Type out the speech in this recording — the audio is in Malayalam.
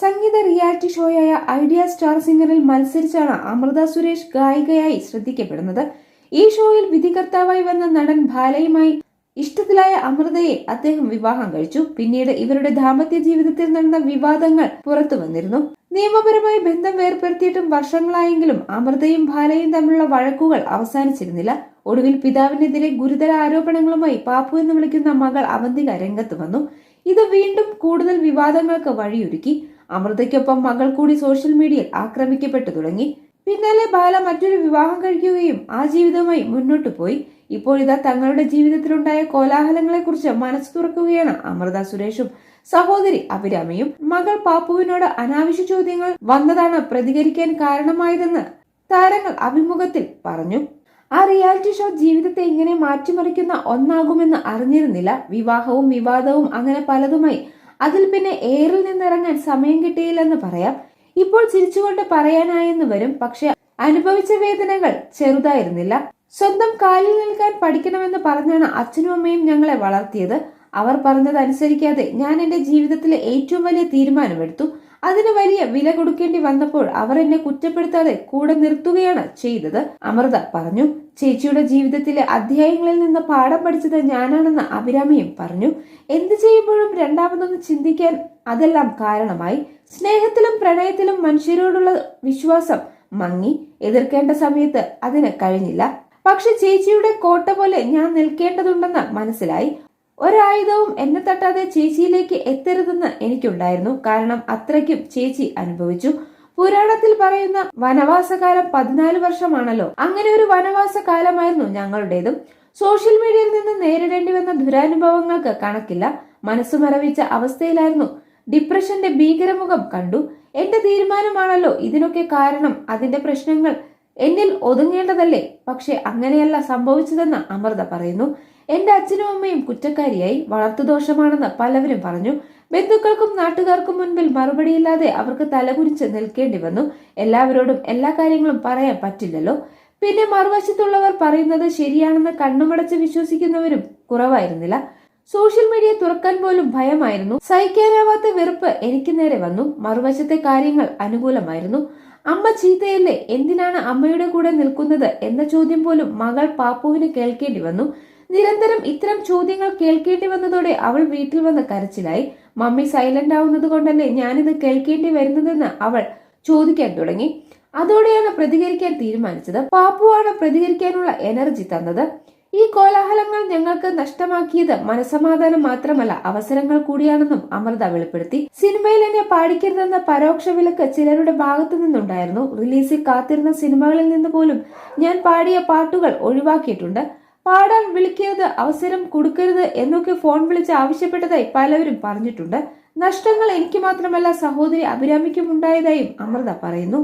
സംഗീത റിയാലിറ്റി ഷോയായ ഐഡിയ സ്റ്റാർ സിംഗറിൽ മത്സരിച്ചാണ് അമൃത സുരേഷ് ഗായികയായി ശ്രദ്ധിക്കപ്പെടുന്നത്. ഈ ഷോയിൽ വിധികർത്താവായി വന്ന നടൻ ഭാലയുമായി ഇഷ്ടത്തിലായ അമൃതയെ അദ്ദേഹം വിവാഹം കഴിച്ചു. പിന്നീട് ഇവരുടെ ദാമ്പത്യ ജീവിതത്തിൽ നടന്ന വിവാദങ്ങൾ പുറത്തു വന്നിരുന്നു. നിയമപരമായി ബന്ധം വേർപ്പെടുത്തിയിട്ടും വർഷങ്ങളായെങ്കിലും അമൃതയും ഭാലയും തമ്മിലുള്ള വഴക്കുകൾ അവസാനിച്ചിരുന്നില്ല. ഒടുവിൽ പിതാവിനെതിരെ ഗുരുതര ആരോപണങ്ങളുമായി പാപ്പു എന്ന് വിളിക്കുന്ന മകൾ അവന്തിക രംഗത്ത് വന്നു. ഇത് വീണ്ടും കൂടുതൽ വിവാദങ്ങൾക്ക് വഴിയൊരുക്കി. അമൃതയ്ക്കൊപ്പം മകൾ കൂടി സോഷ്യൽ മീഡിയയിൽ ആക്രമിക്കപ്പെട്ടു തുടങ്ങി. പിന്നാലെ ബാല മറ്റൊരു വിവാഹം കഴിക്കുകയും ആ ജീവിതവുമായി മുന്നോട്ടു പോയി. ഇപ്പോൾ ഇതാ തങ്ങളുടെ ജീവിതത്തിലുണ്ടായ കോലാഹലങ്ങളെക്കുറിച്ച് മനസ്സ് തുറക്കുകയാണ് അമൃത സുരേഷും. സഹോദരി അഭിരാമിയും മകൾ പാപ്പുവിനോട് അനാവശ്യ ചോദ്യങ്ങൾ വന്നതാണ് പ്രതികരിക്കാൻ കാരണമായതെന്ന് താരങ്ങൾ അഭിമുഖത്തിൽ പറഞ്ഞു. ആ റിയാലിറ്റി ഷോ ജീവിതത്തെ ഇങ്ങനെ മാറ്റിമറിക്കുന്ന ഒന്നാകുമെന്ന് അറിഞ്ഞിരുന്നില്ല. വിവാഹവും വിവാദവും അങ്ങനെ പലതുമായി അതിൽ പിന്നെ എയറിൽ നിന്നിറങ്ങാൻ സമയം കിട്ടിയില്ലെന്ന് പറയാം. ഇപ്പോൾ ചിരിച്ചുകൊണ്ട് പറയാനായെന്ന് വരും. പക്ഷെ അനുഭവിച്ച വേദനകൾ ചെറുതായിരുന്നില്ല. സ്വന്തം കാലിൽ നിൽക്കാൻ പഠിക്കണമെന്ന് പറഞ്ഞാണ് അച്ഛനും അമ്മയും ഞങ്ങളെ വളർത്തിയത്. അവർ പറഞ്ഞത് അനുസരിക്കാതെ ഞാൻ എന്റെ ജീവിതത്തിലെ ഏറ്റവും വലിയ തീരുമാനമെടുത്തു. അതിന് വലിയ വില കൊടുക്കേണ്ടി വന്നപ്പോൾ അവർ എന്നെ കുറ്റപ്പെടുത്താതെ കൂടെ നിർത്തുകയാണ് ചെയ്തത്. അമൃത പറഞ്ഞു ചേച്ചിയുടെ ജീവിതത്തിലെ അധ്യായങ്ങളിൽ നിന്ന് പാഠം പഠിച്ചത് ഞാനാണെന്ന് അഭിരാമിയും പറഞ്ഞു. എന്ത് ചെയ്യുമ്പോഴും രണ്ടാമതൊന്ന് ചിന്തിക്കാൻ അതെല്ലാം കാരണമായി. സ്നേഹത്തിലും പ്രണയത്തിലും മനുഷ്യരോടുള്ള വിശ്വാസം മങ്ങി. എതിർക്കേണ്ട സമയത്ത് അതിന് കഴിഞ്ഞില്ല. പക്ഷെ ചേച്ചിയുടെ കോട്ട പോലെ ഞാൻ നിൽക്കേണ്ടതുണ്ടെന്ന് മനസ്സിലായി. ഒരായുധവും എന്നെ തട്ടാതെ ചേച്ചിയിലേക്ക് എത്തരുതെന്ന് എനിക്കുണ്ടായിരുന്നു. കാരണം അത്രയ്ക്കും ചേച്ചി അനുഭവിച്ചു. പുരാണത്തിൽ പറയുന്ന വനവാസകാലം പതിനാല് വർഷമാണല്ലോ. അങ്ങനെ ഒരു വനവാസ കാലമായിരുന്നു ഞങ്ങളുടേതും. സോഷ്യൽ മീഡിയയിൽ നിന്ന് നേരിടേണ്ടി വന്ന ദുരാനുഭവങ്ങൾക്ക് കണക്കില്ല. മനസ്സ് മരവിച്ച അവസ്ഥയിലായിരുന്നു ഡിപ്രഷന്റെ ഭീകരമുഖം കണ്ടു. എന്റെ തീരുമാനമാണല്ലോ ഇതിനൊക്കെ കാരണം അതിന്റെ പ്രശ്നങ്ങൾ എന്നിൽ ഒതുങ്ങേണ്ടതല്ലേ? പക്ഷെ അങ്ങനെയല്ല സംഭവിച്ചതെന്ന് അമൃത പറയുന്നു. എന്റെ അച്ഛനും അമ്മയും കുറ്റക്കാരിയായി വളർത്തുദോഷമാണെന്ന് പലവരും പറഞ്ഞു. ബന്ധുക്കൾക്കും നാട്ടുകാർക്കും മുൻപിൽ മറുപടിയില്ലാതെ അവർക്ക് തലകുരിച്ച് നിൽക്കേണ്ടി വന്നു. എല്ലാവരോടും എല്ലാ കാര്യങ്ങളും പറയാൻ പറ്റില്ലല്ലോ. പിന്നെ മറുവശത്തുള്ളവർ പറയുന്നത് ശരിയാണെന്ന് കണ്ണുമടച്ച് വിശ്വസിക്കുന്നവരും കുറവായിരുന്നില്ല. സോഷ്യൽ മീഡിയ തുറക്കാൻ പോലും ഭയമായിരുന്നു. സഹിക്കാനാവാത്ത വെറുപ്പ് എനിക്ക് നേരെ വന്നു. മറുവശത്തെ കാര്യങ്ങൾ അനുകൂലമായിരുന്നു. അമ്മ ചീത്തയല്ലേ? എന്തിനാണ് അമ്മയുടെ കൂടെ നിൽക്കുന്നത്? എന്ന ചോദ്യം പോലും മകൾ പാപ്പുവിന് കേൾക്കേണ്ടി വന്നു. നിരന്തരം ഇത്തരം ചോദ്യങ്ങൾ കേൾക്കേണ്ടി വന്നതോടെ അവൾ വീട്ടിൽ വന്ന് കരച്ചിലായി. മമ്മി സൈലന്റ് ആവുന്നത് കൊണ്ടല്ലേ ഞാനിത് കേൾക്കേണ്ടി വരുന്നതെന്ന് അവൾ ചോദിക്കാൻ തുടങ്ങി. അതോടെയാണ് പ്രതികരിക്കാൻ തീരുമാനിച്ചത്. പാപ്പുവാണ് പ്രതികരിക്കാനുള്ള എനർജി തന്നത്. ഈ കോലാഹലങ്ങൾ ഞങ്ങൾക്ക് നഷ്ടമാക്കിയത് മനസമാധാനം മാത്രമല്ല അവസരങ്ങൾ കൂടിയാണെന്നും അമൃത വെളിപ്പെടുത്തി. സിനിമയിൽ എന്നെ പാടിക്കരുതെന്ന പരോക്ഷ വിലക്ക് ചിലരുടെ ഭാഗത്തു നിന്നുണ്ടായിരുന്നു. റിലീസിൽ കാത്തിരുന്ന സിനിമകളിൽ നിന്ന് പോലും ഞാൻ പാടിയ പാട്ടുകൾ ഒഴിവാക്കിയിട്ടുണ്ട്. പാടാൻ വിളിക്കരുത് അവസരം കൊടുക്കരുത് എന്നൊക്കെ ഫോൺ വിളിച്ച് ആവശ്യപ്പെട്ടതായി പലവരും പറഞ്ഞിട്ടുണ്ട്. നഷ്ടങ്ങൾ എനിക്ക് മാത്രമല്ല സഹോദരി അഭിരാമിക്കും ഉണ്ടായതായും അമൃത പറയുന്നു.